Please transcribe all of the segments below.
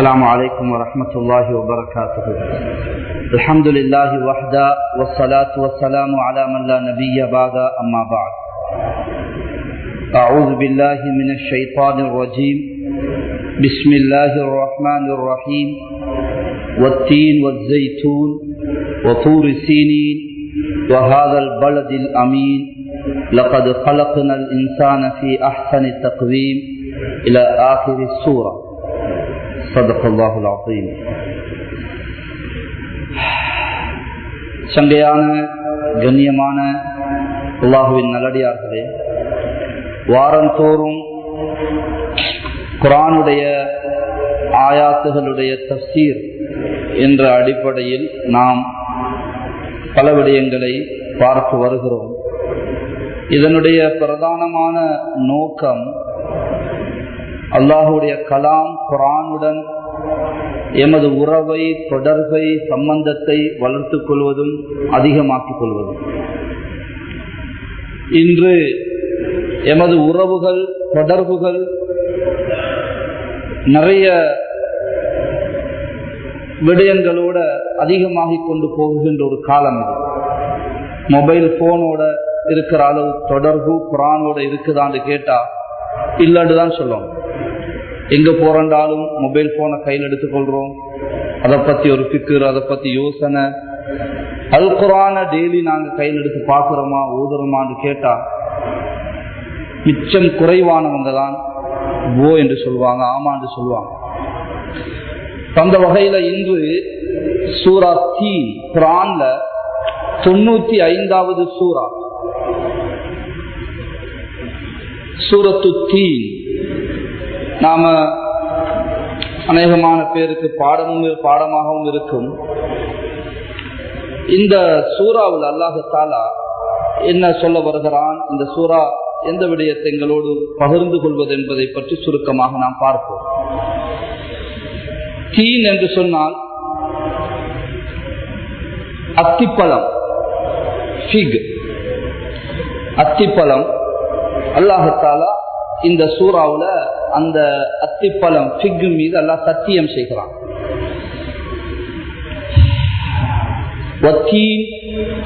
السلام عليكم ورحمة الله وبركاته. الحمد لله وحده والصلاة والسلام على من لا نبي بعد أما بعد. أعوذ بالله من الشيطان الرجيم. بسم الله الرحمن الرحيم. والتين والزيتون وطور سينين وهذا البلد الأمين. لقد خلقنا الإنسان في أحسن تقويم إلى آخر السورة. صدق الله العظيم சண்டையான கண்ணியமான அல்லாஹுவின் நல்லடியார்களே வாரந்தோறும் குரானுடைய ஆயாத்துகளுடைய தப்சீர் என்ற அடிப்படையில் நாம் பல விடயங்களை பார்த்து வருகிறோம் இதனுடைய பிரதானமான நோக்கம் அல்லாஹுடைய கலாம் குரானுடன் எமது உறவை தொடர்பை சம்பந்தத்தை வளர்த்துக் கொள்வதும் அதிகமாக்கிக் கொள்வதும். இன்று எமது உறவுகள் தொடர்புகள் நிறைய விடயங்களோட அதிகமாகி கொண்டு போகின்ற ஒரு காலம் இது. மொபைல் போனோட இருக்கிற அளவு தொடர்பு குரானோட இருக்குதான்னு கேட்டா இல்லைன்னு தான் சொல்லுவாங்க. எங்க போறண்டாலும் மொபைல் போனை கையில் எடுத்துக்கொள்றோம். அதை பத்தி ஒரு பிக்கர் அதை பத்தி யோசனை. அல் குரான டெய்லி நாங்கள் கையில் எடுத்து பார்க்குறோமா ஊதுறோமான்னு கேட்டா மிச்சம் குறைவானவங்க தான் ஓ என்று சொல்லுவாங்க ஆமா என்று சொல்லுவாங்க. அந்த வகையில இன்று சூரா தீ குரான்ல தொண்ணூத்தி ஐந்தாவது சூரா. சூரத்து தீ நாம அநேகமான பேருக்கு பாடமும் பாடமாகவும் இருக்கும். இந்த சூறாவில் அல்லாஹாலா என்ன சொல்ல வருகிறான்? இந்த சூறா எந்த விடயத்தை எங்களோடு பகிர்ந்து கொள்வது என்பதை பற்றி சுருக்கமாக நாம் பார்ப்போம். தீன் என்று சொன்னால் அத்திப்பழம் ஃபிக் அத்திப்பழம் அல்லாஹத்தாலா இந்த சூறாவில் அந்த அத்திப்பழம் ஃபிக் மீது அல்லாஹ் சத்தியம் செய்கிறான்.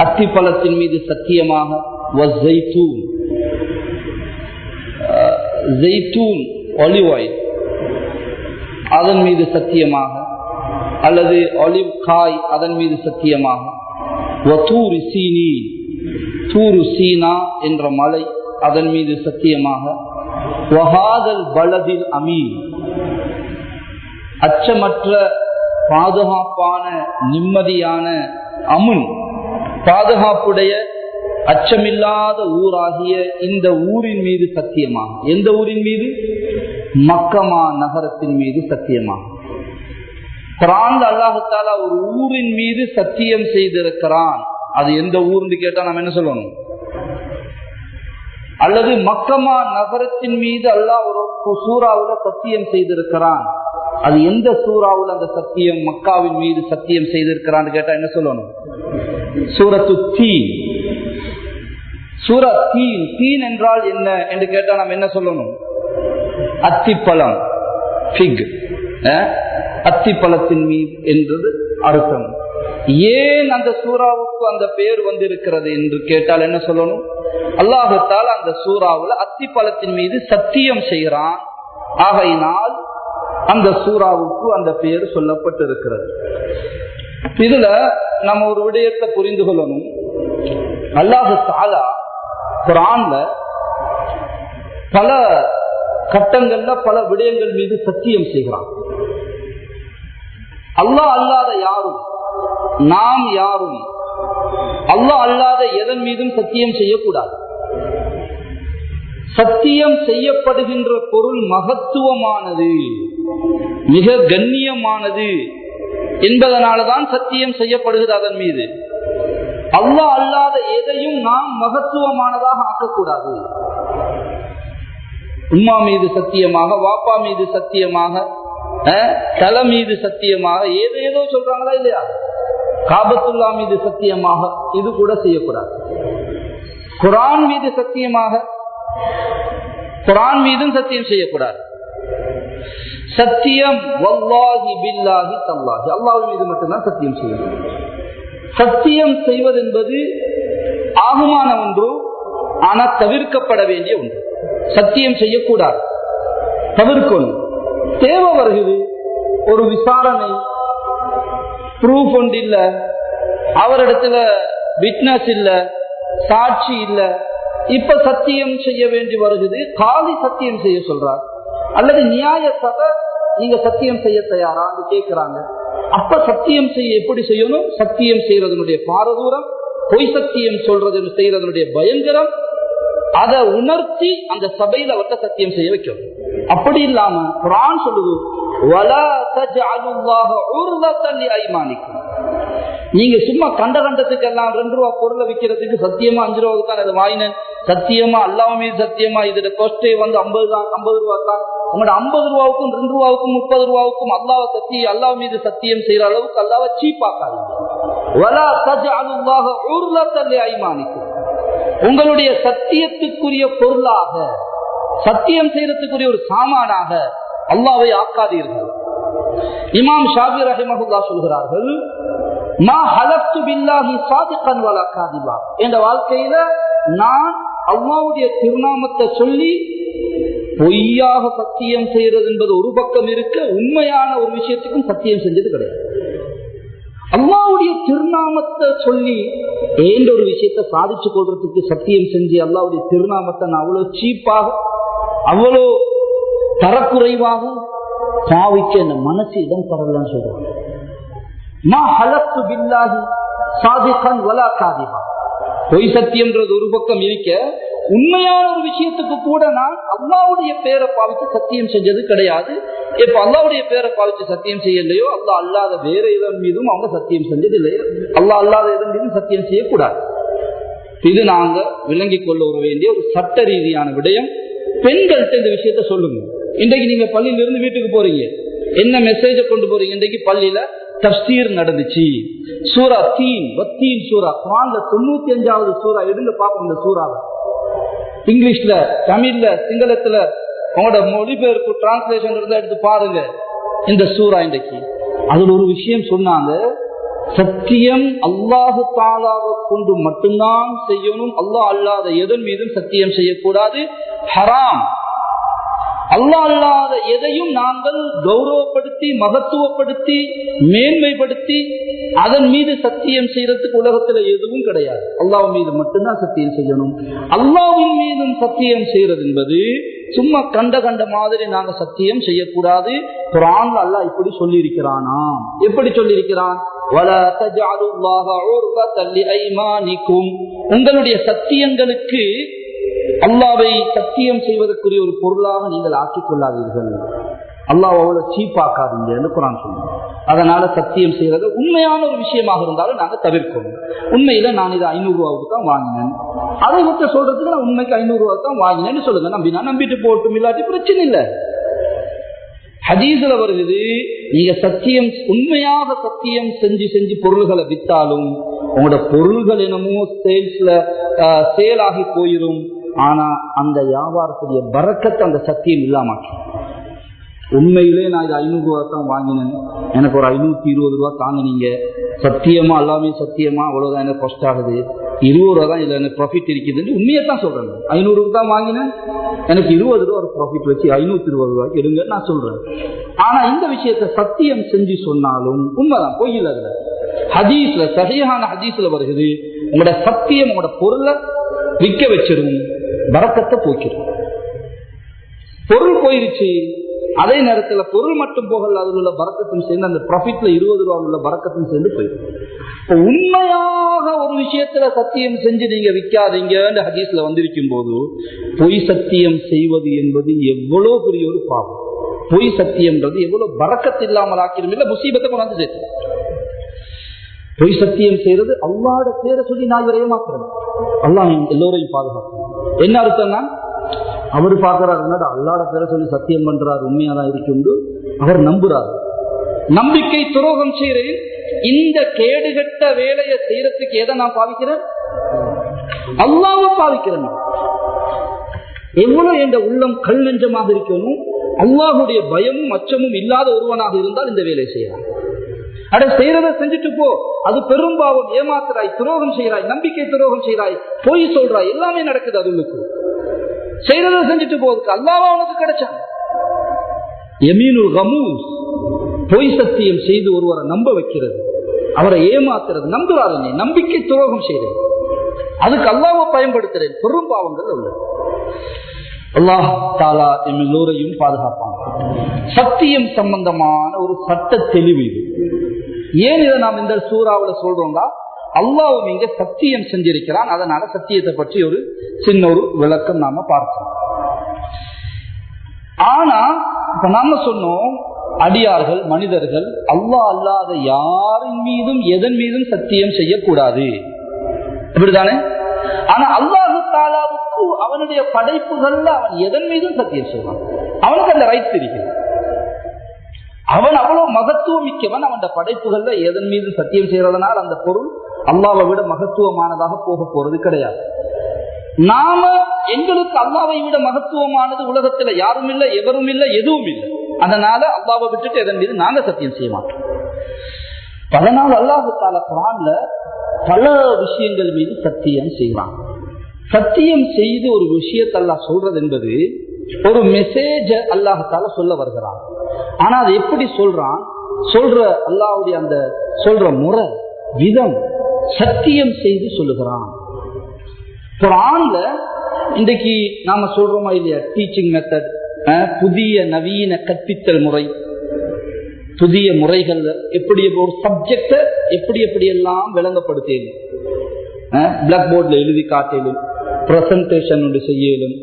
அத்திப்பழத்தின் மீது சத்தியமாக ஒலிவ் ஆயில் அதன் மீது சத்தியமாக அல்லது ஒலிவ் காய் அதன் மீது சத்தியமாக தூரு சீனா என்ற மலை அதன் மீது சத்தியமாக பலதில் அமீன் அச்சமற்ற பாதுகாப்பான நிம்மதியான அமுன் பாதுகாப்புடைய அச்சமில்லாத ஊராகிய இந்த ஊரின் மீது சத்தியமாக. எந்த ஊரின் மீது? மக்கமா நகரத்தின் மீது சத்தியமாக. பிராந்த அல்லாஹத்தாலா ஒரு ஊரின் மீது சத்தியம் செய்திருக்கிறான். அது எந்த ஊர்னு கேட்டா நம்ம என்ன சொல்லணும்? அல்லது மக்கமா நகரத்தின் மீது அல்லாஹ் ஒரு சூறாவுல சத்தியம் செய்திருக்கிறான். அது எந்த சூறாவில் அந்த சத்தியம்? மக்காவின் மீது சத்தியம் செய்திருக்கிறான்னு கேட்டா என்ன சொல்லணும்? சூரத்து தீன். சூர தீன். தீன் என்றால் என்ன என்று கேட்டா நம்ம என்ன சொல்லணும்? அத்திப்பழம். ஃபிக் அத்திப்பழத்தின் மீது என்றது அர்த்தம். ஏன் அந்த சூறாவுக்கு அந்த பெயர் வந்திருக்கிறது என்று கேட்டால் என்ன சொல்லணும்? அல்லாஹத்தால் அந்த சூறாவில் அத்திப்பழத்தின் மீது சத்தியம் செய்கிறான். ஆகையினால் அந்த சூறாவுக்கு அந்த பெயர் சொல்லப்பட்டிருக்கிறது. இதுல நம்ம ஒரு விடயத்தை புரிந்து கொள்ளணும். அல்லாஹு தாலா குரான்ல பல கட்டங்கள்ல பல விடயங்கள் மீது சத்தியம் செய்கிறான். அல்லாஹ் அல்லாத யாரும் நாம் யாரும் அல்லா அல்லாத எதன் மீதும் சத்தியம் செய்யக்கூடாது. சத்தியம் செய்யப்படுகின்ற பொருள் மகத்துவமானது மிக கண்ணியமானது என்பதனாலதான் சத்தியம் செய்யப்படுகிறது அதன் மீது. அல்லா அல்லாத எதையும் நாம் மகத்துவமானதாக ஆக்கக்கூடாது. உம்மா மீது சத்தியமாக வாப்பா மீது சத்தியமாக தலை மீது சத்தியமாக ஏதோ ஏதோ சொல்றாங்களா இல்லையா? காபத்துல்லா மீது சத்தியமாக இது கூட செய்யக்கூடாது. குரான் மீது சத்தியமாக குரான் மீதும் சத்தியம் செய்யக்கூடாது. சத்தியம் வல்லாஹி பில்லாஹி தல்லாஹி. அல்லாஹ் மீது மட்டும்தான் சத்தியம் செய்யணும். சத்தியம் செய்வது என்பது ஆகுமான ஒன்று ஆனா தவிர்க்கப்பட வேண்டிய ஒன்று. சத்தியம் செய்யக்கூடாது. தவிர்க்கணும். தேவை வருகிறது. ஒரு விசாரணை ப்ரூஃப் ஒன்று இல்ல. அவரிடத்துல விட்னஸ் இல்ல. சாட்சி இல்ல. இப்ப சத்தியம் செய்ய வேண்டி வருகிறது. காலி சத்தியம் செய்ய சொல்றார். அல்லது நியாய சபை நீங்க சத்தியம் செய்ய தயாரான்னு கேட்கிறாங்க அப்ப சத்தியம் செய்ய எப்படி செய்யணும்? சத்தியம் செய்யறதனுடைய பாரதூரம் பொய் சத்தியம் சொல்றது செய்யறதனுடைய பயங்கரம் அதை உணர்த்தி அந்த சபையில அவர்கிட்ட சத்தியம் செய்ய வைக்கணும். அப்படி இல்லாம குரான் சொல்லுது "வலா நீங்க சும்மா கண்ட கண்டத்துக்கு எல்லாம் ரெண்டு ரூபா பொருளை விற்கிறதுக்கு சத்தியமா அஞ்சு ரூபாய்க்கு தான் அதை வாங்கினேன் சத்தியமா அல்லாமே மீது சத்தியமா? இதோட கோஸ்டே வந்து ஐம்பது தான் ஐம்பது ரூபா தான். உங்களோட ஐம்பது ரூபாவுக்கும் ரெண்டு ரூபாவுக்கும் முப்பது ரூபாவுக்கும் அல்லாவை சத்தி அல்லாஹ் மீது சத்தியம் செய்யற அளவுக்கு அல்லாவை சீப்பாக்காதீங்க "வலா உங்களுடைய சத்தியத்துக்குரிய பொருளாக சத்தியம் செய்யறதுக்குரிய ஒரு சாமானாக அல்லாவை ஆக்காதீர்கள். இமாம் ஷாபி ரஹிமஹுல்லா சொல்கிறார்கள் மா ஹலப்து பில்லாஹி சாதிகன் வலா காதிபா. என்ற வாழ்க்கையில நான் அல்லாவுடைய திருநாமத்தை சொல்லி பொய்யாக சத்தியம் செய்யறது என்பது ஒரு பக்கம் இருக்க உண்மையான ஒரு விஷயத்துக்கும் சத்தியம் செஞ்சது கிடையாது. அல்லாவுடைய திருநாமத்தை சொல்லி ஏண்ட ஒரு விஷயத்தை சாதிச்சு கொள்றதுக்கு சத்தியம் செஞ்சு அல்லாவுடைய திருநாமத்தை நான் அவ்வளவு சீப்பாக அவ்வளோ தரக்குறைவாகும் பாவிக்க இந்த மனசு இடம் தரலன்னு சொல்றாங்க மா வலா காதிபா பொய் சத்தியம்ன்றது ஒரு பக்கம் இருக்க உண்மையான ஒரு விஷயத்துக்கு கூட நான் அல்லாவுடைய பேரை பாவித்து சத்தியம் செஞ்சது கிடையாது. இப்ப அல்லாவுடைய பேரை பாவித்து சத்தியம் செய்யலையோ அல்லா அல்லாத வேற இதன் மீதும் அவங்க சத்தியம் செஞ்சது இல்லையோ அல்லா அல்லாத இதன் மீதும் சத்தியம் செய்யக்கூடாது. இது நாங்க விளங்கிக் கொள்ள வேண்டிய ஒரு சட்ட ரீதியான விடயம். பெண்கள்கிட்ட இந்த விஷயத்த சொல்லுங்க. இன்றைக்கு நீங்க பள்ளியில இருந்து வீட்டுக்கு போறீங்க. என்ன மெசேஜ கொண்டு போறீங்க? இன்றைக்கு பள்ளியில தப்சீர் நடந்துச்சு. சூரா தீன் வத்தீன் சூரா. குரான்ல தொண்ணூத்தி அஞ்சாவது சூரா. எடுங்க பார்ப்போம் இந்த சூறாவை. இங்கிலீஷ்ல தமிழ்ல சிங்களத்துல. உங்களோட மொழிபெயர்ப்பு டிரான்ஸ்லேஷன் இருந்தா எடுத்து பாருங்க. இந்த சூறா இன்றைக்கு. அதுல ஒரு விஷயம் சொன்னாங்க. சத்தியம் அல்லாஹு தாலாவை கொண்டு மட்டும்தான் செய்யணும். அல்லாஹ் அல்லாத எதன் மீதும் சத்தியம் செய்யக்கூடாது. ஹராம். அல்லாஹ் அல்லாத எதையும் நாங்கள் கௌரவப்படுத்தி மகத்துவப்படுத்தி மேன்மைப்படுத்தி அதன் மீது சத்தியம் செய்யறதுக்கு உலகத்துல எதுவும் கிடையாது. அல்லாஹ் மீது மட்டும்தான் சத்தியம் செய்யணும். அல்லாவின் மீதும் சத்தியம் செய்யறது என்பது சும்மா கண்ட கண்ட மாதிரி நாங்க சத்தியம் செய்யக்கூடாது. குரான் அல்லாஹ் இப்படி சொல்லி இருக்கிறானா எப்படி சொல்லி இருக்கிறான் உங்களுடைய சத்தியங்களுக்கு அல்லாவை சத்தியம் செய்வதற்குரிய ஒரு பொருளாக நீங்கள் ஆக்கிக் கொள்ளாதீர்கள் அல்லாஹ் அவ்வளவு சீப்பாக்காதீங்க குரான் சொல்லுங்க அதனால சத்தியம் செய்யறது உண்மையான ஒரு விஷயமாக இருந்தாலும் நாங்க தவிர்க்கணும். உண்மையில நான் இதை ஐநூறு ரூபாவுக்கு தான் வாங்கினேன். அதை விட்டு சொல்றதுக்கு நான் உண்மைக்கு ஐநூறு ரூபாய்க்கு தான் வாங்கினேன்னு சொல்லுங்க. நம்பினா நம்பிட்டு போட்டும் இல்லாட்டி பிரச்சனை இல்லை. ஹதீஸ்ல வருகிறது நீங்க சத்தியம் உண்மையாக சத்தியம் செஞ்சு செஞ்சு பொருள்களை வித்தாலும் உங்களோட பொருள்கள் என்னமோ சேல்ஸ்ல சேல் ஆகி போயிரும். ஆனா அந்த வியாபாரத்துடைய பறக்கத்தை அந்த சத்தியம் இல்லாம உண்மையிலே நான் இது ஐநூறு ரூபா தான் வாங்கினேன். எனக்கு ஒரு ஐநூத்தி இருபது ரூபா தாங்கினீங்க. சத்தியமா எல்லாமே சத்தியமா அவ்வளவுதான் எனக்கு கஷ்ட ஆகுது. இருபது ரூபா தான் இதுல எனக்கு ப்ராஃபிட் இருக்குதுன்னு உண்மையை தான் சொல்றேன். ஐநூறு தான் வாங்கினேன். எனக்கு இருபது ரூபா ஒரு ப்ராஃபிட் வச்சு ஐநூத்தி இருபது ரூபாய்க்கு எடுங்க நான் சொல்றேன். ஆனா இந்த விஷயத்தை சத்தியம் செஞ்சு சொன்னாலும் உண்மைதான் பொய்யில் அதுல. ஹதீஸ்ல சரியான ஹதீஸ்ல வருகிறது உங்களோட சத்தியம் உங்களோட பொருளை விற்க வச்சிடும். பறக்கத்தை போக்கிடும். பொருள் போயிருச்சு. அதே நேரத்துல பொருள் மட்டும் போகல அதில் உள்ள பறக்கத்தும் சேர்ந்து அந்த ப்ராஃபிட்ல இருபது ரூபா உள்ள பறக்கத்தும் சேர்ந்து போயிடும். இப்போ உண்மையாக ஒரு விஷயத்துல சத்தியம் செஞ்சு நீங்க விற்காதீங்கன்னு ஹதீஸ்ல வந்திருக்கும் போது பொய் சத்தியம் செய்வது என்பது எவ்வளவு பெரிய ஒரு பாவம். பொய் சத்தியம்ன்றது எவ்வளவு பறக்கத்து இல்லாமல் ஆக்கிரும் இல்லை முசீபத்தை கொண்டாந்து சேர்த்து. பொய் சத்தியம் செய்யறது அல்லாட பேரை சொல்லி நான் இவரை ஏமாத்துறேன் அல்லா எல்லோரையும் பாதுகாக்கணும் என்ன அர்த்தம்னா அவர் பார்க்கிறார் அல்லாட பேரை சொல்லி சத்தியம் பண்றார் உண்மையாதான் இருக்குண்டு. அவர் நம்புறார். நம்பிக்கை துரோகம் செய்கிறேன். இந்த கேடுகட்ட வேலையை செய்யறதுக்கு எதை நான் பாவிக்கிறேன்? அல்லாம பாவிக்கிறேன். எவ்வளவு என்ற உள்ளம் கல் நெஞ்சமாக இருக்கணும். அல்லாஹுடைய பயமும் அச்சமும் இல்லாத ஒருவனாக இருந்தால் இந்த வேலையை செய்யலாம். அட செய்யறத செஞ்சுட்டு போ. அது பெரும்பாவம் ஏமாத்துறாய் துரோகம் செய்யறாய் நம்பிக்கை துரோகம் செய்யறாய் பொய் சொல்றாய் எல்லாமே நடக்குது அதுகளுக்கு செய்யறத செஞ்சுட்டு போவதுக்கு அல்லாவா உனக்கு கிடைச்சான் எமீனு கமூஸ் பொய் சத்தியம் செய்து ஒருவரை நம்ப வைக்கிறது. அவரை ஏமாத்துறது நம்புறாரு நீ நம்பிக்கை துரோகம் செய்யறது அதுக்கு அல்லாவை பயன்படுத்துறேன் பெரும் பாவங்கள் உள்ள அல்லாஹ் தாலா எம் எல்லோரையும் பாதுகாப்பாங்க சத்தியம் சம்பந்தமான ஒரு சட்ட தெளிவு இது. ஏன் இதை நாம் இந்த சூறாவில் சொல்றோம்னா அல்லாவும் இங்க சத்தியம் செஞ்சிருக்கிறான். அதனால சத்தியத்தை பற்றி ஒரு சின்ன ஒரு விளக்கம் நாம பார்க்கிறோம் ஆனா இப்ப நாம சொன்னோம் அடியார்கள் மனிதர்கள் அல்லாஹ் அல்லாத யாரின் மீதும் எதன் மீதும் சத்தியம் செய்யக்கூடாது. இப்படிதானே? ஆனா அல்லாஹு தாலாவுக்கு அவனுடைய படைப்புகள்ல அவன் எதன் மீதும் சத்தியம் செய்வான்? அவனுக்கு அந்த ரைட் தெரியும். அவன் அவ்வளவு மகத்துவம் மிக்கவன் அவன் படைப்புகள்ல எதன் மீது சத்தியம் செய்யறதுனால் அந்த பொருள் அல்லாவை விட மகத்துவமானதாக போக போறது கிடையாது. நாம எங்களுக்கு அல்லாவை விட மகத்துவமானது உலகத்துல யாரும் இல்லை எவரும் இல்லை எதுவும் இல்லை அதனால அல்லாவை விட்டுட்டு எதன் மீது நாங்க சத்தியம் செய்ய மாட்டோம். நாள் அல்லாஹு தால குரான்ல பல விஷயங்கள் மீது சத்தியம் செய்வான். சத்தியம் செய்து ஒரு விஷயத்தை சொல்றது என்பது ஒரு மெசேஜ அல்லாஹால சொல்ல வருகிறான். ஆனா அது எப்படி சொல்றான்? சொல்ற அல்லாவுடைய அந்த சொல்ற முறை விதம் சத்தியம் செய்து சொல்லுகிறான். குரான்ல இன்றைக்கு நாம சொல்றோமா இல்லையா? டீச்சிங் மெத்தட் புதிய நவீன கற்பித்தல் முறை. புதிய முறைகள் எப்படி ஒரு சப்ஜெக்ட எப்படி எப்படி எல்லாம் விளங்கப்படுத்தேன் பிளாக் போர்டில் எழுதி காட்டேலும் பிரசன்டேஷன் செய்யலும்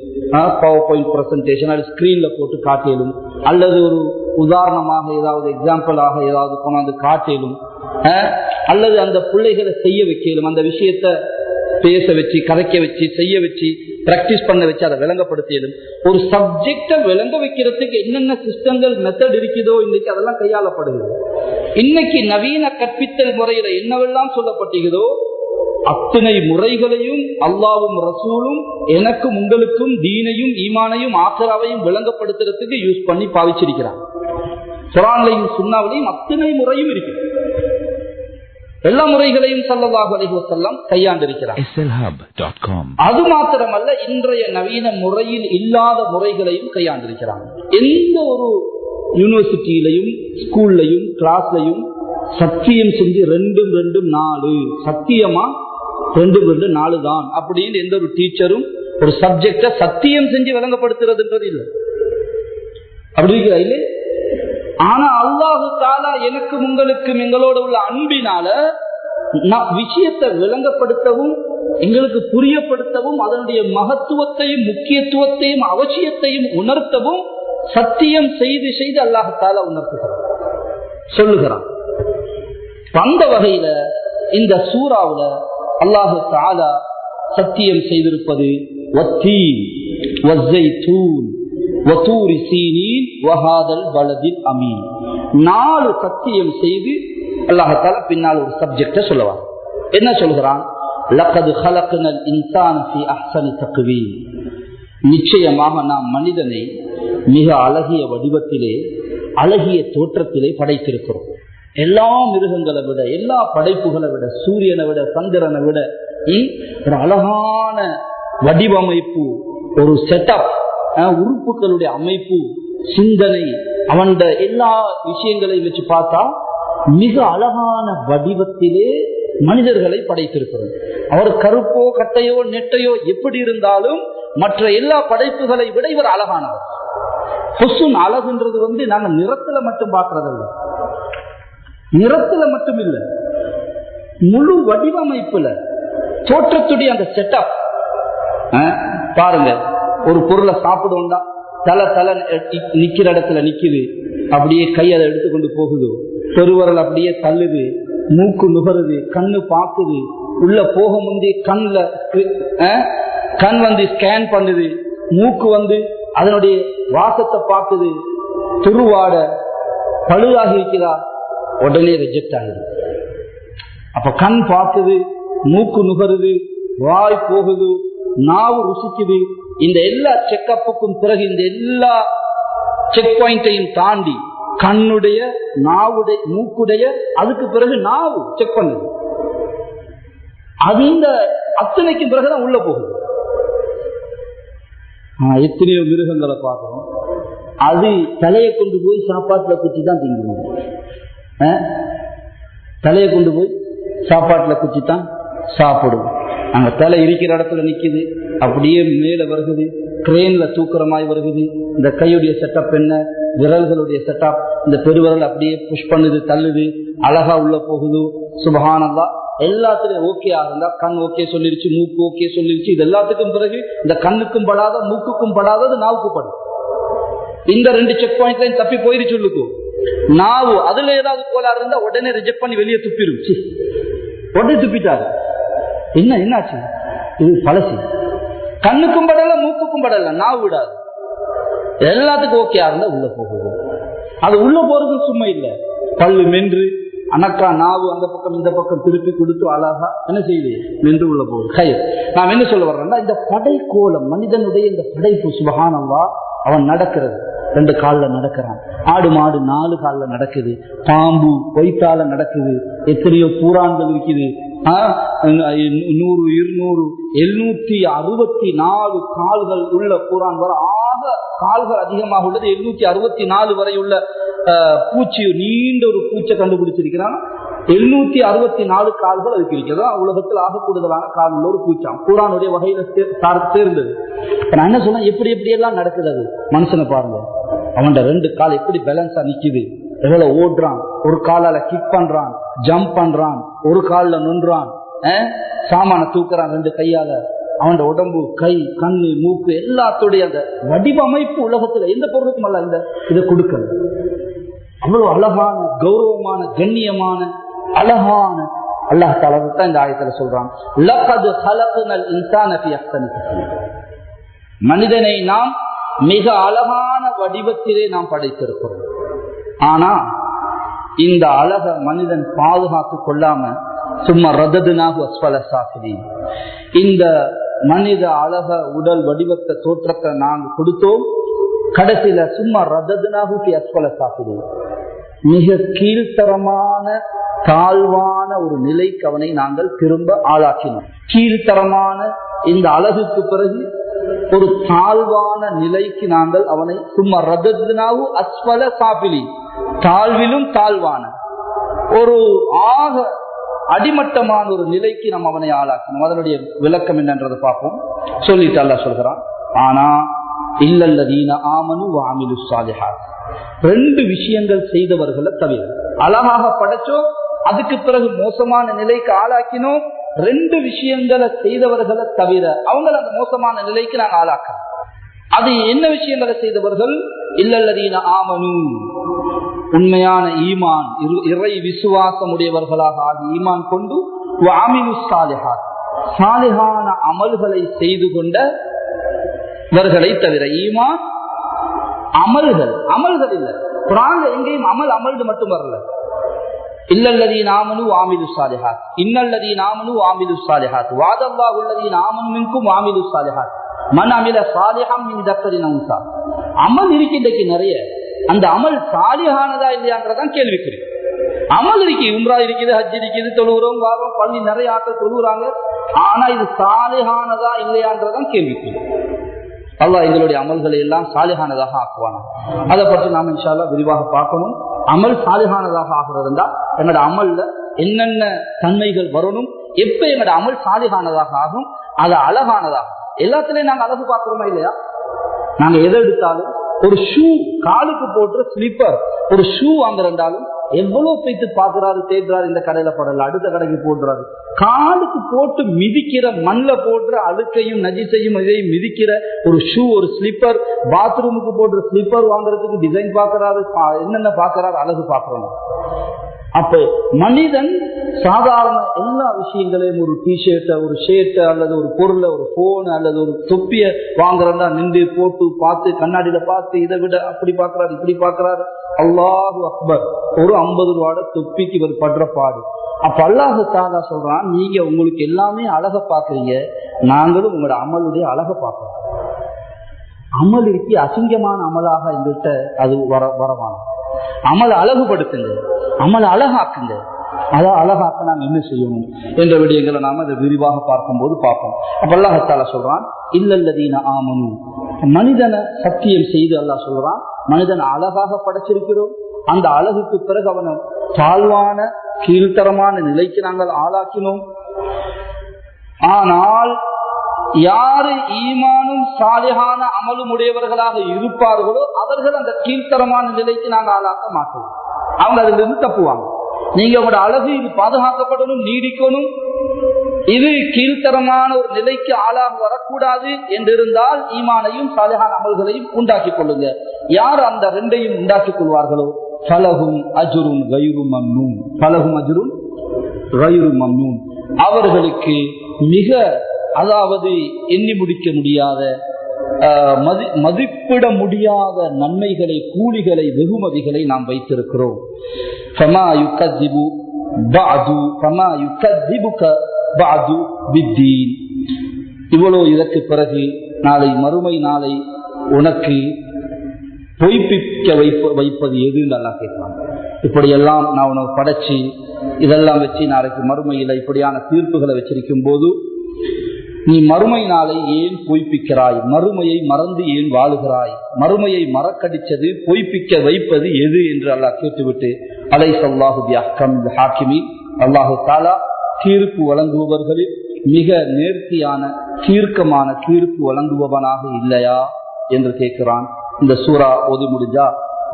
பவர் பாயிண்ட் பிரசன்டேஷன் அது ஸ்கிரீன்ல போட்டு காட்டியலும் அல்லது ஒரு உதாரணமாக ஏதாவது எக்ஸாம்பிளாக ஏதாவது கொண்டாந்து காட்டியலும் அல்லது அந்த பிள்ளைகளை செய்ய வைக்கலும் அந்த விஷயத்த பேச வச்சு கதைக்க வச்சு செய்ய வச்சு பிராக்டிஸ் பண்ண வச்சு அதை விளங்கப்படுத்தியதும் ஒரு சப்ஜெக்டை விளங்க வைக்கிறதுக்கு என்னென்ன சிஸ்டங்கள் மெத்தட் இருக்குதோ இன்னைக்கு அதெல்லாம் கையாளப்படுகிறது. இன்னைக்கு நவீன கற்பித்தல் முறையில என்னவெல்லாம் சொல்லப்பட்டிருக்குதோ அத்தனை முறைகளையும் அல்லாவும் ரசூலும் எனக்கும் உங்களுக்கும் தீனையும் ஈமானையும் ஆசராவையும் விளங்கப்படுத்துறதுக்கு யூஸ் பண்ணி பாவிச்சிருக்கிறான் குரான்லையும் சுண்ணாவிலையும் அத்தனை முறையும் இருக்கு. எல்லா முறைகளையும் சல்லல்லாஹு அலைஹி வஸல்லம் கையாண்டிருக்கிறார். அது மாத்திரமல்ல இன்றைய நவீன முறையில் இல்லாத முறைகளையும் கையாண்டிருக்கிறாங்க எந்த ஒரு யூனிவர்சிட்டியிலையும் ஸ்கூல்லையும் கிளாஸ்லையும் சத்தியம் செஞ்சு ரெண்டும் ரெண்டும் நாலு சத்தியமா ரெண்டு ரெண்டு நாலு தான். அப்படின்னு எந்த ஒரு டீச்சரும் ஒரு சப்ஜெக்ட சத்தியம் செஞ்சு விளங்கப்படுத்துறதுன்றது இல்லை. அப்படி இல்லை ஆனா அல்லாஹு தாலா எனக்கும் உங்களுக்கும் எங்களோட உள்ள அன்பினால விஷயத்தை விளங்கப்படுத்தவும் எங்களுக்கு புரியப்படுத்தவும் அதனுடைய மகத்துவத்தையும் முக்கியத்துவத்தையும் அவசியத்தையும் உணர்த்தவும் சத்தியம் செய்து செய்து அல்லாஹத்தால தாலா உணர்த்துகிறான். சொல்லுகிறான். அந்த வகையில இந்த சூறாவில் அல்லாஹு தாலா சத்தியம் செய்திருப்பது வஹாதல் நாலு சத்தியம் செய்து அல்லாஹால பின்னால் ஒரு சப்ஜெக்ட சொல்லுவான். என்ன சொல்கிறான்? லக்கது ஹலக்குனல் நிச்சயமாக நாம் மனிதனை மிக அழகிய வடிவத்திலே அழகிய தோற்றத்திலே படைத்திருக்கிறோம். எல்லா மிருகங்களை விட எல்லா படைப்புகளை விட சூரியனை விட சந்திரனை விட ஒரு அழகான வடிவமைப்பு ஒரு செட்டப் உறுப்புகளுடைய அமைப்பு சிந்தனை அவன் எல்லா விஷயங்களையும் வச்சு பார்த்தா மிக அழகான வடிவத்திலே மனிதர்களை படைத்திருக்கிறோம் அவர் கருப்போ கட்டையோ நெட்டையோ எப்படி இருந்தாலும் மற்ற எல்லா படைப்புகளை விட இவர் அழகானவர். ஹுசுன் அழகுன்றது வந்து நாங்கள் நிறத்துல மட்டும் பார்க்கறதில்லை. நிறத்துல மட்டும் இல்ல முழு வடிவமைப்புல தோற்றத்துடைய அந்த செட்டப் பாருங்க ஒரு பொருளை சாப்பிடுவோம்னா தலை தலை நிக்கிற இடத்துல நிக்குது அப்படியே கை அதை எடுத்துக்கொண்டு போகுது. பெருவரல் அப்படியே தள்ளுது மூக்கு நுகருது கண்ணு பாக்குது உள்ள போக முந்தி கண்ல கண் வந்து ஸ்கேன் பண்ணுது மூக்கு வந்து அதனுடைய வாசத்தை பார்க்குது. துருவாட பழுதாகி இருக்கிறா உடனே ரிஜெக்ட் ஆகுது அப்ப கண் பார்க்குது மூக்கு நுகருது வாய் போகுது நாவு ருசிக்குது. இந்த எல்லா செக்கப்புக்கும் பிறகு இந்த எல்லா செக் பாயிண்டையும் தாண்டி கண்ணுடைய நாவுடைய மூக்குடைய அதுக்கு பிறகு நாவு செக் பண்ணுது. அந்த அத்தனைக்கு பிறகுதான் உள்ள போகுது. ஆஹ் எத்தனையோ மிருகங்களை பார்க்கணும் அது தலையை கொண்டு போய் சாப்பாட்டுல குத்தி தான் திங்குவோம் தலையை கொண்டு போய் சாப்பாட்டில் குத்தி தான் சாப்பிடும். அங்க தலை இருக்கிற இடத்துல நிக்குது. அப்படியே மேல வருகுது. கிரேன்ல தூக்கிறமாய் வருகுது. இந்த கையுடைய செட்டப் என்ன? விரல்களுடைய செட்டப் இந்த பெருவிரல் அப்படியே புஷ் பண்ணுது தள்ளுது. அழகா உள்ள போகுது. சுபகானந்தா எல்லாத்துலயும் ஓகே ஆகுதா கண் ஓகே சொல்லிருச்சு மூக்கு ஓகே சொல்லிருச்சு. இது எல்லாத்துக்கும் பிறகு இந்த கண்ணுக்கும் படாத மூக்குக்கும் படாதது நாவுக்கு படும். இந்த ரெண்டு செக் பாயிண்ட்லையும் தப்பி போயிருச்சு உள்ளுக்கும் நாவு அதுல ஏதாவது கோளாறு இருந்தா உடனே ரிஜெக்ட் பண்ணி வெளியே துப்பிடும் உடனே துப்பிட்டாரு. என்ன என்னாச்சு? இது பழசு. கண்ணுக்கும் படல மூக்குக்கும் படல நாவு விடாது. எல்லாத்துக்கும் ஓகே இருந்தா உள்ள போகுது அது உள்ள போறது சும்மா இல்ல. பல்லு மென்று அனக்கா நாவு அந்த பக்கம் இந்த பக்கம் திருப்பி கொடுத்து அழகா என்ன செய்யுது மென்று உள்ள போகுது. கயிறு நான் என்ன சொல்ல வர்றேன்னா இந்த படைக்கோலம் மனிதனுடைய இந்த படைப்பு சுபகானவா அவன் நடக்கிறது. ரெண்டு கால்ல நடக்கிறான். ஆடு மாடு நாலு கால்ல நடக்குது. பாம்பு பொய்த்தால நடக்குது. எத்தனையோ பூரான்கள் இருக்குது நூறு இருநூறு எழுநூத்தி அறுபத்தி நாலு கால்கள் உள்ள பூரான் வர ஆக கால்கள் அதிகமாக உள்ளது. எழுநூத்தி அறுபத்தி நாலு வரை உள்ள பூச்சி நீண்ட ஒரு பூச்சை கண்டுபிடிச்சிருக்கிறான். எழுநூத்தி அறுபத்தி நாலு கால்கள் அதுக்கு இருக்கிறது உலகத்தில் ஆக கூடுதலான கால்கள் ஒரு பூச்சாம். குரானுடைய வகையில சேர்ந்தது நான் என்ன சொன்னா எப்படி எப்படி எல்லாம் நடக்குது மனுஷனை பாருங்க. அவன் ரெண்டு கால் எப்படி பேலன்ஸா நிக்குது? எவ்வளவு ஓடுறான்? ஒரு காலால கிக் பண்றான் ஜம்ப் பண்றான் ஒரு காலில் நின்றான் அஹ், சாமான தூக்குறான் ரெண்டு கையால. அவன் உடம்பு கை கண்ணு மூக்கு எல்லாத்துடைய அந்த வடிவமைப்பு உலகத்துல எந்த பொருளுக்கும் அல்ல இந்த இதை கொடுக்கல. அவ்வளவு அழகான கௌரவமான கண்ணியமான அழகான அல்லாஹ் தாலா தான் இந்த ஆயத்துல சொல்றான். மனிதனை நாம் மிக அழகான வடிவத்திலே நாம் படைத்திருக்கிறோம். ஆனா இந்த அழக மனிதன் பாதுகாத்து கொள்ளாம சும்மா ரததுனாக அஸ்வல இந்த மனித அழக உடல் வடிவத்தை தோற்றத்தை நாங்கள் கொடுத்தோம். கடைசியில சும்மா ரததுனாக அஸ்வல சாசிரி மிக கீழ்த்தரமான தாழ்வான ஒரு நிலைக்கு அவனை நாங்கள் திரும்ப ஆளாக்கினோம். கீழ்த்தரமான இந்த அழகுக்கு பிறகு ஒரு தாழ்வான நிலைக்கு நாங்கள் அவனை சும்மா ரதத்னாவு அஸ்வல சாப்பிலி. தாழ்விலும் தாழ்வான. ஒரு ஆக அடிமட்டமான ஒரு நிலைக்கு நம்ம அவனை ஆளாக்கணும் அதனுடைய விளக்கம் என்னன்றதை பார்ப்போம். சொல்லிட்டு அல்ல சொல்கிறான் ஆனா இல்லல்லதீன ஆமனு வாமிலு சாலிஹாத் ரெண்டு விஷயங்கள் செய்தவர்களை தவிர அழகாக படைச்சோம் அதுக்கு பிறகு மோசமான நிலைக்கு ஆளாக்கினோம். ரெண்டு விஷயங்களை செய்தவர்களை தவிர அவங்கள அந்த மோசமான நிலைக்கு நாங்கள் ஆளாக்கணும் அது என்ன விஷயங்களை செய்தவர்கள்? இல்லல்லதீன ஆமனு உண்மையான ஈமான் இரு- இறை விசுவாசம் உடையவர்களாக ஆகி ஈமான் கொண்டு வாமினு சாலிஹா. சாலிஹான அமல்களை செய்து கொண்டவர்களை தவிர ஈமான் அமல்கள் அமல்கள் இல்லை. குரான்ல எங்கேயும் அமல் அமல்னு மட்டும் வரல. இல்லல்லதி நாமனு வாமிது சாலிஹாத் இன்னல்லதி நாமனு வாமிது சாலிஹாத் வாதல்லா உள்ளதி நாமனு மின்கும் வாமிலு சாலிஹாத் மன் அமில சாலிஹம் மின் தக்கரின் உன்சா அமல் இருக்கின்றைக்கு நிறைய. அந்த அமல் சாலிஹானதா இல்லையான்றதான் கேள்விக்குறி அமல் இருக்கு. உம்ரா இருக்குது ஹஜ் இருக்குது தொழுகிறோம் வாரம் பள்ளி நிறைய ஆட்கள் தொழுகிறாங்க. ஆனா இது சாலிஹானதா இல்லையான்றதான் கேள்விக்குறி அல்லாஹ் எங்களுடைய அமல்களை எல்லாம் சாலிகானதாக ஆக்குவானா? அதை பற்றி நாம் இன்ஷால்லா விரிவாக பார்க்கணும். அமல் சாலிகானதாக ஆகிறதுண்டா எங்களோட அமல்ல என்னென்ன தன்மைகள் வரணும் எப்ப எங்களோட அமல் சாலிகானதாக ஆகும் அது அழகானதாக. எல்லாத்துலயும் நாங்க அழகு பார்க்கிறோமா இல்லையா? நாங்க எதை எடுத்தாலும் ஒரு ஷூ காலுக்கு போட்டு ஸ்லிப்பர் ஒரு ஷூ வாங்குறண்டாலும் எவ்வளவு போயிட்டு பாக்குறாரு தேடுறாரு இந்த கடையில படல அடுத்த கடைக்கு போடுறாரு. காலுக்கு போட்டு மிதிக்கிற மண்ல போடுற அழுக்கையும் நஜிசையும் இதையும் மிதிக்கிற ஒரு ஷூ ஒரு ஸ்லிப்பர் பாத்ரூமுக்கு போடுற ஸ்லிப்பர் வாங்குறதுக்கு டிசைன் பாக்குறாரு பா- என்னென்ன பாக்குறாரு அழகு பாக்குறோம் அப்ப மனிதன் சாதாரண எல்லா விஷயங்களையும் ஒரு டிஷர்ட்டை ஒரு ஷர்ட்டை அல்லது ஒரு பொருளை ஒரு போன் அல்லது ஒரு தொப்பிய வாங்குறதா நின்று போட்டு பார்த்து கண்ணாடியில பார்த்து இதை விட அப்படி பாக்குறாரு இப்படி பாக்குறாரு அல்லாஹு அக்பர். ஒரு ஐம்பது ரூபாட தொப்பிக்கு இவர் படுற பாடு. அப்ப அல்லாஹு தாலா சொல்றான் நீங்க உங்களுக்கு எல்லாமே அழக பாக்குறீங்க. நாங்களும் உங்களோட அமலுடைய அழக பார்க்கிறோம் அமல் இருக்கு அசிங்கமான அமலாக எங்கள்கிட்ட அது வர வரவான அமலை அழகுபடுத்துங்க. அமலை அழகாக்குங்க. அதை அழகாக்க நாம் என்ன செய்யணும் என்ற விடயங்களை நாம அதை விரிவாக பார்க்கும்போது பார்ப்போம். அப்ப அல்லாஹத்தால சொல்றான் இல்லல்லதீன ஆமனு. மனிதனை சத்தியம் செய்து அல்லாஹ் சொல்றான் மனிதன் அழகாக படைச்சிருக்கிறோம். அந்த அழகுக்கு பிறகு அவனை தாழ்வான கீழ்த்தரமான நிலைக்கு நாங்கள் ஆளாக்கினோம். ஆனால் யாரு ஈமானும் சாலிகான அமலும் உடையவர்களாக இருப்பார்களோ அவர்கள் அந்த கீழ்த்தரமான நிலைக்கு நாங்கள் ஆளாக்க மாட்டோம். அவங்க அதிலிருந்து தப்புவாங்க. நீங்க உங்களோட அழகு இது பாதுகாக்கப்படணும் நீடிக்கணும். இது கீழ்த்தரமான ஒரு நிலைக்கு ஆளாக வரக்கூடாது என்றிருந்தால் ஈமானையும் சாலிகான அமல்களையும் உண்டாக்கிக் கொள்ளுங்க. யார் அந்த ரெண்டையும் உண்டாக்கிக் கொள்வார்களோ? பலகும் அஜுரும் கயுரும் மம்னூன். பலகும் அஜுரும் கயுரும் மம்னூன். அவர்களுக்கு மிக அதாவது எண்ணி முடிக்க முடியாத மதி மதிப்பிட முடியாத நன்மைகளை கூலிகளை வெகுமதிகளை நாம் வைத்திருக்கிறோம். பாது இவ்வளவு இதற்கு பிறகு நாளை மறுமை நாளை உனக்கு பொய்ப்பிக்க வைப்ப வைப்பது எதுன்னு நல்லா கேட்பாங்க இப்படியெல்லாம் நான் உனக்கு படைச்சு இதெல்லாம் வச்சு நாளைக்கு மறுமையில இப்படியான தீர்ப்புகளை வச்சிருக்கும் போது நீ மறுமை நாளை ஏன் பொய்ப்பிக்கிறாய்? மறுமையை மறந்து ஏன் வாழுகிறாய்? மறுமையை மறக்கடிச்சது பொய்ப்பிக்க வைப்பது எது என்று அல்லாஹ் கேட்டுவிட்டு அலை சொல்லாஹு ஹாக்கிமி அல்லாஹு தாலா தீர்ப்பு வழங்குபவர்களில் மிக நேர்த்தியான தீர்க்கமான தீர்ப்பு வழங்குபவனாக இல்லையா என்று கேட்கிறான். இந்த சூரா ஓதி முடிஞ்சா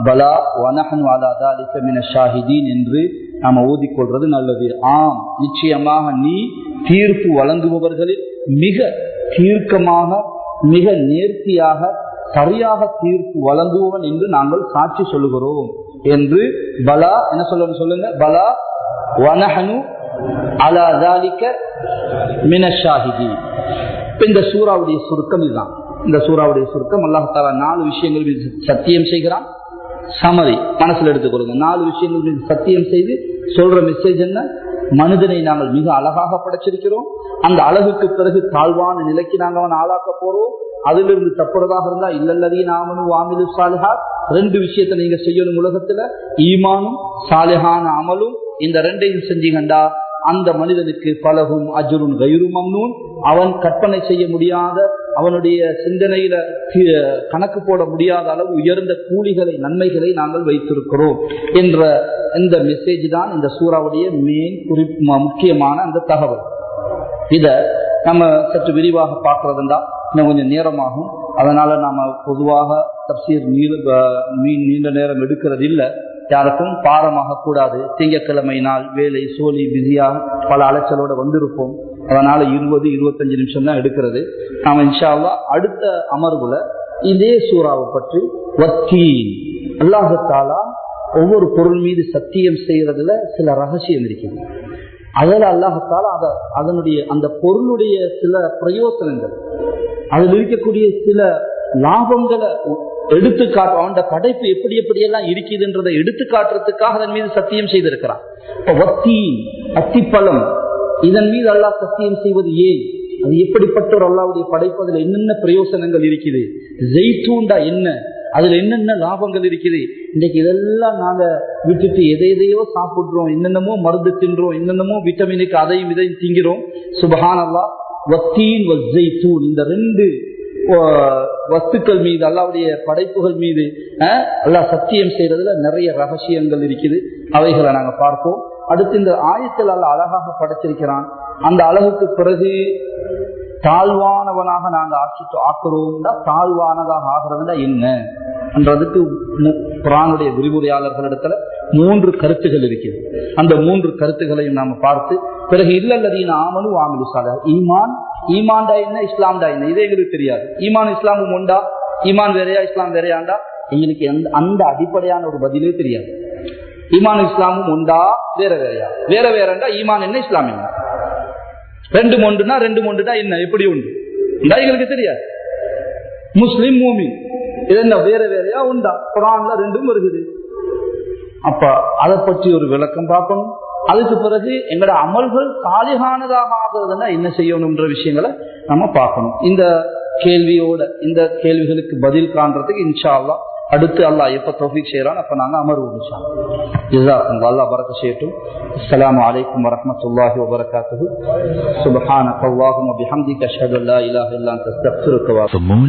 பலா வனஹன் வாலாதாலிக்கமின ஷாஹிதீன் என்று நாம ஓதிக்கொள்றது நல்லது. ஆம் நிச்சயமாக நீ தீர்ப்பு வழங்குபவர்களில் மிக தீர்க்கமாக மிக நேர்த்தியாக சரியாக தீர்ப்பு வழங்குவன் என்று நாங்கள் சாட்சி சொல்லுகிறோம். என்று பலா என்ன சொல்லணும் சொல்லுங்க? பலா வனஹனு அலாதாலிக்க மினஷாஹிதி இந்த சூறாவுடைய சுருக்கம் இதுதான். இந்த சூறாவுடைய சுருக்கம் அல்லாஹால நாலு விஷயங்கள் சத்தியம் செய்கிறான். சமரி மனசுல எடுத்துக்கொள்ளுங்க நாலு விஷயங்கள் சத்தியம் செய்து சொல்ற மெசேஜ் என்ன? மனிதனை நாங்கள் மிக அழகாக படைச்சிருக்கிறோம். அந்த அழகுக்கு பிறகு தாழ்வான நிலைக்கு நாங்கள் அவன் ஆளாக்க போறோம். அதிலிருந்து தப்புறதாக இருந்தா இல்லல்லதி நாமனு வாமிலு சாலிஹா ரெண்டு விஷயத்த நீங்க செய்யணும் உலகத்துல. ஈமானும் சாலிஹான அமலும் இந்த ரெண்டையும் செஞ்சீங்கண்டா அந்த மனிதனுக்கு பலகும் அஜுரும் கயிறு மம்னூன். அவன் கற்பனை செய்ய முடியாத அவனுடைய சிந்தனையில கணக்கு போட முடியாத அளவு உயர்ந்த கூலிகளை நன்மைகளை நாங்கள் வைத்திருக்கிறோம் என்ற இந்த மெசேஜ் தான் இந்த சூறாவுடைய மெயின் குறிப்பு முக்கியமான அந்த தகவல். இத நம்ம சற்று விரிவாக பார்க்கறதுண்டா இன்னும் கொஞ்சம் நேரமாகும். அதனால நாம பொதுவாக தப்சீர் நீள மீன் நீண்ட நேரம் எடுக்கிறது இல்லை யாருக்கும் பாரமாக கூடாது. திங்கக்கிழமை நாள் வேலை சோழி பிஸியா பல அலைச்சலோட வந்திருப்போம். அதனால இருபது இருபத்தஞ்சு நிமிஷம் தான் எடுக்கிறது. நாம இன்ஷால்லா அடுத்த அமர்வுல இதே சூறாவை பற்றி வத்தீன் அல்லாஹத்தாலா ஒவ்வொரு பொருள் மீது சத்தியம் செய்யறதுல சில ரகசியம் இருக்குது. அதில் அல்லாஹத்தாலா அத அதனுடைய அந்த பொருளுடைய சில பிரயோசனங்கள் அதில் இருக்கக்கூடிய சில லாபங்களை எடுத்து காட்டு படைப்பு எப்படி எப்படி எல்லாம் இருக்குதுன்றதை எடுத்து காட்டுறதுக்காக அதன் மீது சத்தியம் செய்திருக்கிறான். வத்தி அத்திப்பழம் இதன் மீது அல்லாஹ் சத்தியம் செய்வது ஏன்? அது எப்படிப்பட்ட ஒரு அல்லாவுடைய படைப்பு? அதுல என்னென்ன பிரயோசனங்கள் இருக்குது? ஜெய்தூண்டா என்ன? அதுல என்னென்ன லாபங்கள் இருக்குது? இன்னைக்கு இதெல்லாம் நாங்க விட்டுட்டு எதை எதையோ சாப்பிடுறோம் என்னென்னமோ மருந்து தின்றோம் என்னென்னமோ விட்டமினுக்கு அதையும் இதையும் திங்கிறோம். சுபஹான் அல்லா வத்தீன் வஸ்ஸைத்தூன் இந்த ரெண்டு வஸ்துக்கள் மீது அல்லாவுடைய படைப்புகள் மீது அல்லா சத்தியம் செய்யறதுல நிறைய ரகசியங்கள் இருக்குது. அவைகளை நாங்க பார்ப்போம். அடுத்து இந்த ஆயத்தில் அல்ல அழகாக படைச்சிருக்கிறான். அந்த அழகுக்கு பிறகு தாழ்வானவனாக நாங்க ஆக்கிட்டு ஆக்குறோம்னா தாழ்வானதாக ஆகிறதுனா என்ன? என்றதுக்கு குரானுடைய விரிவுரையாளர்களிடத்துல மூன்று கருத்துகள் இருக்குது. அந்த மூன்று கருத்துகளையும் நாம பார்த்து பிறகு இல்லல்லதீன் ஆமனு வாமிலு சால ஈமான் ஈமான்டா என்ன இஸ்லாம்டா என்ன? இது எங்களுக்கு தெரியாது. ஈமான் இஸ்லாமும் உண்டா? ஈமான் வேறையா இஸ்லாம் வேறையாண்டா? எங்களுக்கு எந்த அந்த அடிப்படையான ஒரு பதிலே தெரியாது. ஈமான் இஸ்லாமும் உண்டா? வேற வேறையா? வேற வேறண்டா? ஈமான் என்ன இஸ்லாம் என்ன? ரெண்டு ஒன்றுனா ரெண்டு ஒன்றுனா என்ன? எப்படி உண்டு? எங்களுக்கு தெரியாது. முஸ்லிம் மூமி இது என்ன வேற வேறையா உண்டா? குரான்ல ரெண்டும் இருக்குது அப்ப அதை பற்றி ஒரு விளக்கம் பார்க்கணும். அதுக்கு பிறகு எங்களோட அமல்கள் சாலிகானதாக ஆகிறதுனா என்ன செய்யணும்ன்ற விஷயங்களை நம்ம பார்க்கணும். இந்த கேள்வியோட இந்த கேள்விகளுக்கு பதில் காண்றதுக்கு இன்ஷா அல்லாஹ் அடுத்து அல்லாஹ் எப்ப தௌஃபீக் செய்யறான் அப்ப நாங்க அமர்வோம் இன்ஷா அல்லாஹ் அல்லா அல்லாஹ் பரக்க செய்யட்டும். அஸ்லாம் அலைக்கும் வரமத்துல்லாஹி வபரகாத்துஹு. சுபஹான அஷ்ஹது அல்லா